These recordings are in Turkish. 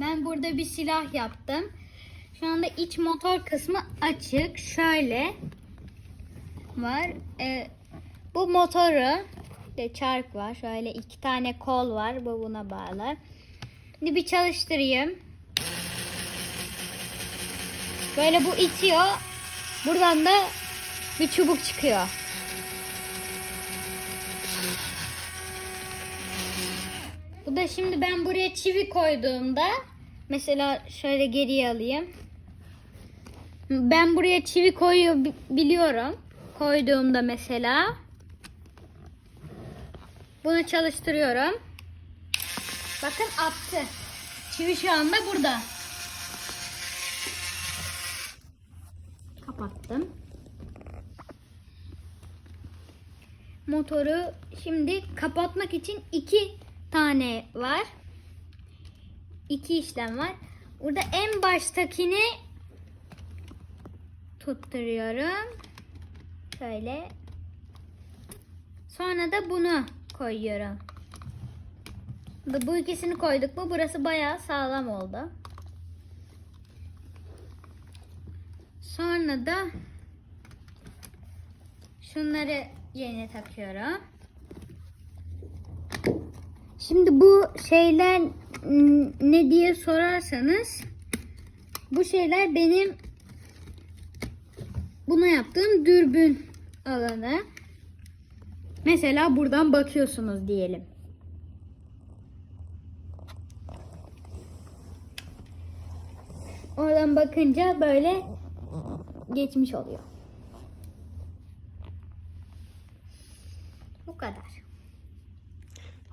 Ben burada bir silah yaptım. Şu anda iç motor kısmı açık. Şöyle var. Ee, bu motoru de çark var. Şöyle iki tane kol var. Bu buna bağlı. Şimdi bir çalıştırayım. Böyle bu itiyor. Buradan da bir çubuk çıkıyor. Bu da şimdi ben buraya çivi koyduğumda mesela şöyle geriye alayım. Ben buraya çivi koyuyor bi- biliyorum. Koyduğumda mesela bunu çalıştırıyorum. Bakın attı. Çivi şu anda burada. Kapattım. Motoru şimdi kapatmak için iki tane var. İki işlem var. Burada en baştakini tutturuyorum. Şöyle. Sonra da bunu koyuyorum. Bu ikisini koyduk mu burası bayağı sağlam oldu. Sonra da şunları yerine takıyorum. Şimdi bu şeyler ne diye sorarsanız bu şeyler benim buna yaptığım dürbün alanı. Mesela buradan bakıyorsunuz diyelim. Oradan bakınca böyle geçmiş oluyor. Bu kadar.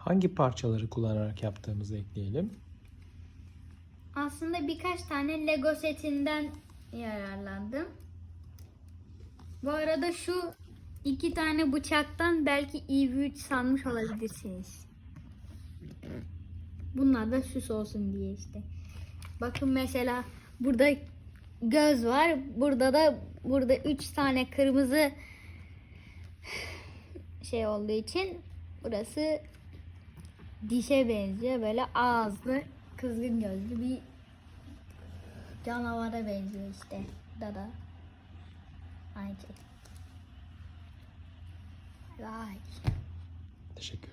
Hangi parçaları kullanarak yaptığımızı ekleyelim. Aslında birkaç tane Lego setinden yararlandım. Bu arada şu iki tane bıçaktan belki IV3 sanmış olabilirsiniz. Bunlar da süs olsun diye işte. Bakın mesela burada göz var. Burada da burada üç tane kırmızı şey olduğu için burası dişe benziyor. Böyle ağızlı, kızgın gözlü bir canavara benziyor işte. Da da. Aynı şey. Vay. Teşekkür